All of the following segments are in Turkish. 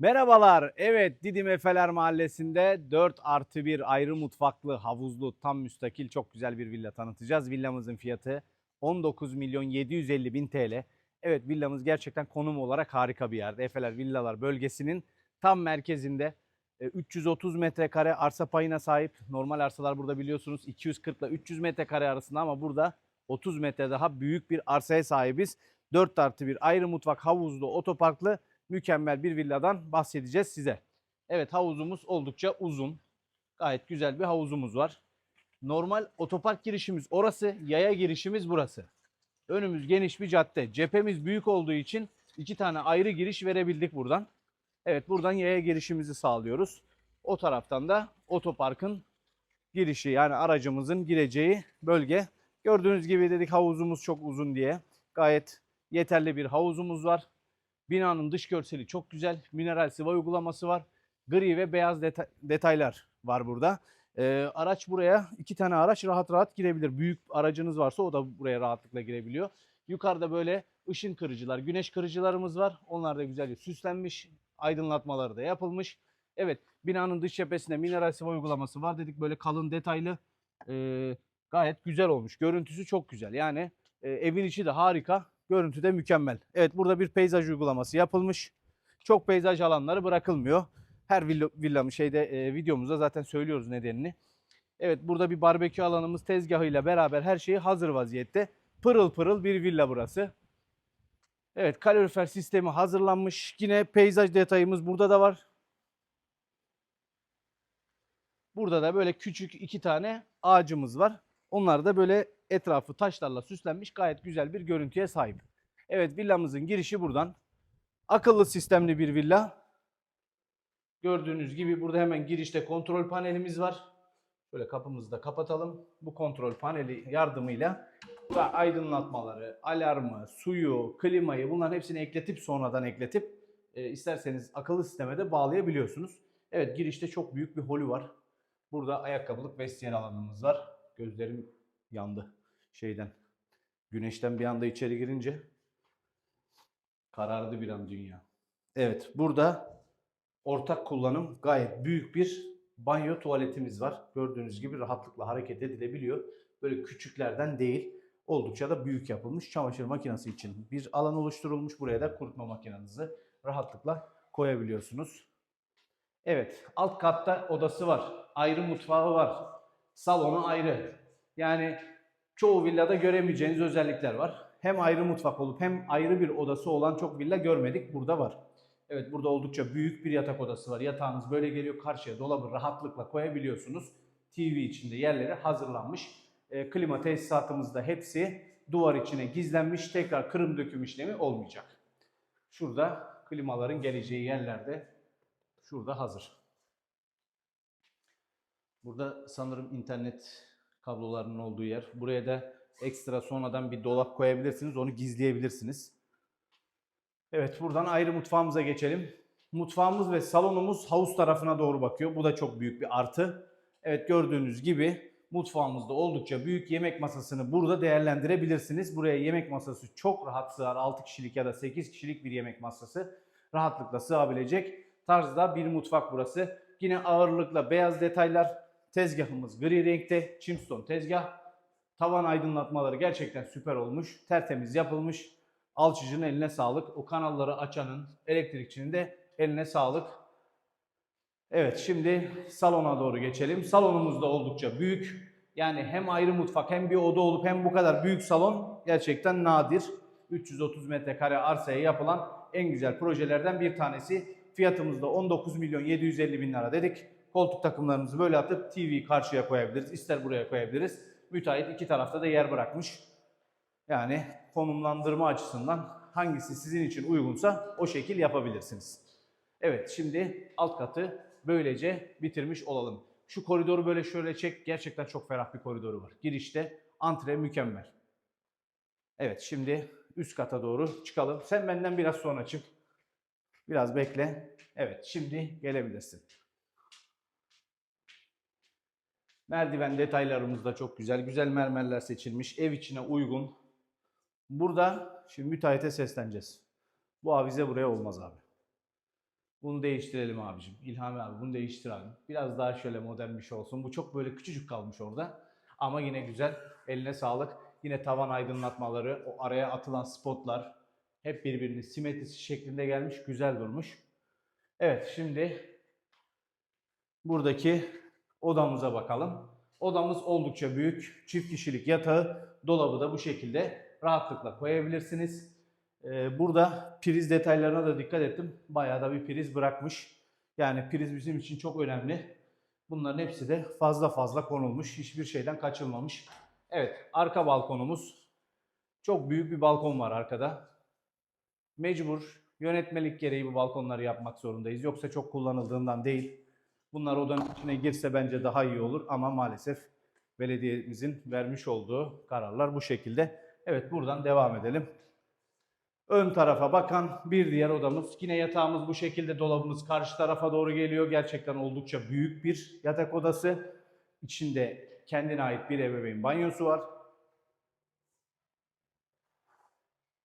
Merhabalar. Evet Didim Efeler Mahallesi'nde 4 artı 1 ayrı mutfaklı, havuzlu, tam müstakil çok güzel bir villa tanıtacağız. Villamızın fiyatı 19 milyon 750 bin TL. Evet villamız gerçekten konum olarak harika bir yerde. Efeler Villalar bölgesinin tam merkezinde. E, 330 metrekare arsa payına sahip. Normal arsalar burada biliyorsunuz 240 ile 300 metrekare arasında ama burada 30 metre daha büyük bir arsaya sahibiz. 4 artı 1 ayrı mutfak, havuzlu, otoparklı mükemmel bir villadan bahsedeceğiz size. Evet havuzumuz oldukça uzun. Gayet güzel bir havuzumuz var. Normal otopark girişimiz orası, yaya girişimiz burası. Önümüz geniş bir cadde. Cephemiz büyük olduğu için iki tane ayrı giriş verebildik buradan. Evet buradan yaya girişimizi sağlıyoruz. O taraftan da otoparkın girişi yani aracımızın gireceği bölge. Gördüğünüz gibi dedik havuzumuz çok uzun diye. Gayet yeterli bir havuzumuz var. Binanın dış görseli çok güzel. Mineral sıva uygulaması var. Gri ve beyaz deta- detaylar var burada. Ee, araç buraya iki tane araç rahat rahat girebilir. Büyük aracınız varsa o da buraya rahatlıkla girebiliyor. Yukarıda böyle ışın kırıcılar, güneş kırıcılarımız var. Onlar da güzelce süslenmiş. Aydınlatmaları da yapılmış. Evet binanın dış cephesinde mineral sıva uygulaması var dedik. Böyle kalın detaylı. Ee, gayet güzel olmuş. Görüntüsü çok güzel. Yani e, evin içi de harika. Görüntü de mükemmel. Evet burada bir peyzaj uygulaması yapılmış. Çok peyzaj alanları bırakılmıyor. Her villa, villa şeyde e, videomuzda zaten söylüyoruz nedenini. Evet burada bir barbekü alanımız tezgahıyla beraber her şeyi hazır vaziyette. Pırıl pırıl bir villa burası. Evet kalorifer sistemi hazırlanmış. Yine peyzaj detayımız burada da var. Burada da böyle küçük iki tane ağacımız var. Onlar da böyle etrafı taşlarla süslenmiş gayet güzel bir görüntüye sahip. Evet villamızın girişi buradan. Akıllı sistemli bir villa. Gördüğünüz gibi burada hemen girişte kontrol panelimiz var. Böyle kapımızı da kapatalım. Bu kontrol paneli yardımıyla ve aydınlatmaları, alarmı, suyu, klimayı bunların hepsini ekletip sonradan ekletip e, isterseniz akıllı sisteme de bağlayabiliyorsunuz. Evet girişte çok büyük bir holü var. Burada ayakkabılık vestiyer alanımız var. Gözlerim yandı şeyden. Güneşten bir anda içeri girince karardı bir an dünya. Evet burada ortak kullanım gayet büyük bir banyo tuvaletimiz var. Gördüğünüz gibi rahatlıkla hareket edilebiliyor. Böyle küçüklerden değil. Oldukça da büyük yapılmış çamaşır makinesi için bir alan oluşturulmuş. Buraya da kurutma makinenizi rahatlıkla koyabiliyorsunuz. Evet, alt katta odası var. Ayrı mutfağı var. Salonu ayrı. Yani çoğu villada göremeyeceğiniz özellikler var. Hem ayrı mutfak olup hem ayrı bir odası olan çok villa görmedik. Burada var. Evet burada oldukça büyük bir yatak odası var. Yatağınız böyle geliyor karşıya dolabı rahatlıkla koyabiliyorsunuz. TV içinde yerleri hazırlanmış. E, klima tesisatımız da hepsi duvar içine gizlenmiş. Tekrar kırım döküm işlemi olmayacak. Şurada klimaların geleceği yerlerde şurada hazır. Burada sanırım internet kablolarının olduğu yer. Buraya da ekstra sonradan bir dolap koyabilirsiniz. Onu gizleyebilirsiniz. Evet buradan ayrı mutfağımıza geçelim. Mutfağımız ve salonumuz havuz tarafına doğru bakıyor. Bu da çok büyük bir artı. Evet gördüğünüz gibi mutfağımızda oldukça büyük yemek masasını burada değerlendirebilirsiniz. Buraya yemek masası çok rahat sığar. 6 kişilik ya da 8 kişilik bir yemek masası rahatlıkla sığabilecek tarzda bir mutfak burası. Yine ağırlıkla beyaz detaylar. Tezgahımız gri renkte. Chimstone tezgah. Tavan aydınlatmaları gerçekten süper olmuş. Tertemiz yapılmış. Alçıcının eline sağlık. O kanalları açanın, elektrikçinin de eline sağlık. Evet şimdi salona doğru geçelim. Salonumuz da oldukça büyük. Yani hem ayrı mutfak hem bir oda olup hem bu kadar büyük salon gerçekten nadir. 330 metrekare arsaya yapılan en güzel projelerden bir tanesi. Fiyatımız da 19 milyon 750 bin lira dedik. Koltuk takımlarımızı böyle atıp TV karşıya koyabiliriz. ister buraya koyabiliriz. Müteahhit iki tarafta da yer bırakmış. Yani konumlandırma açısından hangisi sizin için uygunsa o şekil yapabilirsiniz. Evet şimdi alt katı böylece bitirmiş olalım. Şu koridoru böyle şöyle çek. Gerçekten çok ferah bir koridoru var. Girişte antre mükemmel. Evet şimdi üst kata doğru çıkalım. Sen benden biraz sonra çık. Biraz bekle. Evet şimdi gelebilirsin. Merdiven detaylarımız da çok güzel. Güzel mermerler seçilmiş. Ev içine uygun. Burada şimdi müteahhite sesleneceğiz. Bu avize buraya olmaz abi. Bunu değiştirelim abicim. İlhami abi bunu değiştir abi. Biraz daha şöyle modern bir şey olsun. Bu çok böyle küçücük kalmış orada. Ama yine güzel. Eline sağlık. Yine tavan aydınlatmaları, o araya atılan spotlar hep birbirinin simetrisi şeklinde gelmiş. Güzel durmuş. Evet şimdi buradaki odamıza bakalım. Odamız oldukça büyük. Çift kişilik yatağı, dolabı da bu şekilde rahatlıkla koyabilirsiniz. Ee, burada priz detaylarına da dikkat ettim. Bayağı da bir priz bırakmış. Yani priz bizim için çok önemli. Bunların hepsi de fazla fazla konulmuş. Hiçbir şeyden kaçılmamış. Evet, arka balkonumuz. Çok büyük bir balkon var arkada. Mecbur yönetmelik gereği bu balkonları yapmak zorundayız. Yoksa çok kullanıldığından değil. Bunlar odanın içine girse bence daha iyi olur ama maalesef belediyemizin vermiş olduğu kararlar bu şekilde. Evet buradan devam edelim. Ön tarafa bakan bir diğer odamız. Yine yatağımız bu şekilde dolabımız karşı tarafa doğru geliyor. Gerçekten oldukça büyük bir yatak odası. İçinde kendine ait bir ebeveyn banyosu var.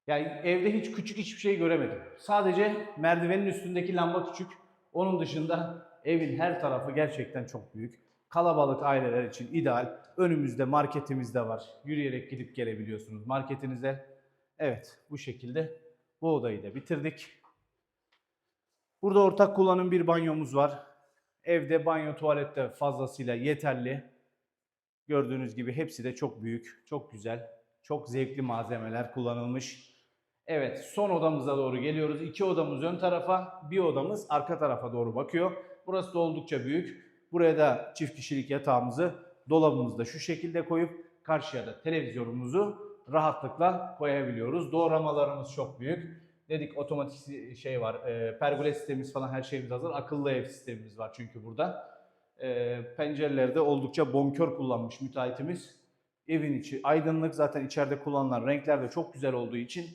Yani evde hiç küçük hiçbir şey göremedim. Sadece merdivenin üstündeki lamba küçük. Onun dışında evin her tarafı gerçekten çok büyük. Kalabalık aileler için ideal. Önümüzde marketimiz de var. Yürüyerek gidip gelebiliyorsunuz marketinize. Evet bu şekilde bu odayı da bitirdik. Burada ortak kullanım bir banyomuz var. Evde banyo tuvalette fazlasıyla yeterli. Gördüğünüz gibi hepsi de çok büyük, çok güzel, çok zevkli malzemeler kullanılmış. Evet, son odamıza doğru geliyoruz. İki odamız ön tarafa, bir odamız arka tarafa doğru bakıyor. Burası da oldukça büyük. Buraya da çift kişilik yatağımızı, dolabımızı da şu şekilde koyup karşıya da televizyonumuzu rahatlıkla koyabiliyoruz. Doğramalarımız çok büyük. Dedik otomatik şey var, e, pergole sistemimiz falan her şeyimiz hazır. Akıllı ev sistemimiz var çünkü burada. E, pencerelerde oldukça bonkör kullanmış müteahhitimiz. Evin içi aydınlık zaten içeride kullanılan renkler de çok güzel olduğu için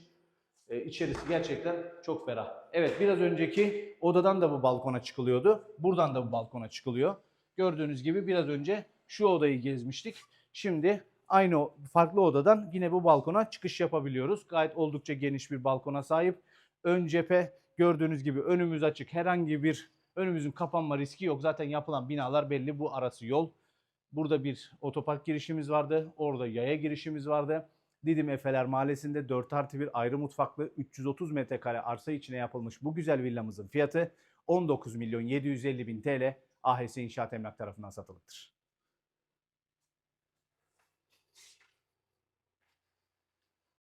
e, içerisi gerçekten çok ferah. Evet biraz önceki odadan da bu balkona çıkılıyordu. Buradan da bu balkona çıkılıyor. Gördüğünüz gibi biraz önce şu odayı gezmiştik. Şimdi aynı farklı odadan yine bu balkona çıkış yapabiliyoruz. Gayet oldukça geniş bir balkona sahip. Ön cephe gördüğünüz gibi önümüz açık. Herhangi bir önümüzün kapanma riski yok. Zaten yapılan binalar belli. Bu arası yol. Burada bir otopark girişimiz vardı. Orada yaya girişimiz vardı. Didim Efeler Mahallesi'nde 4 artı bir ayrı mutfaklı 330 metrekare arsa içine yapılmış bu güzel villamızın fiyatı 19 milyon 750 bin TL AHS İnşaat Emlak tarafından satılıktır.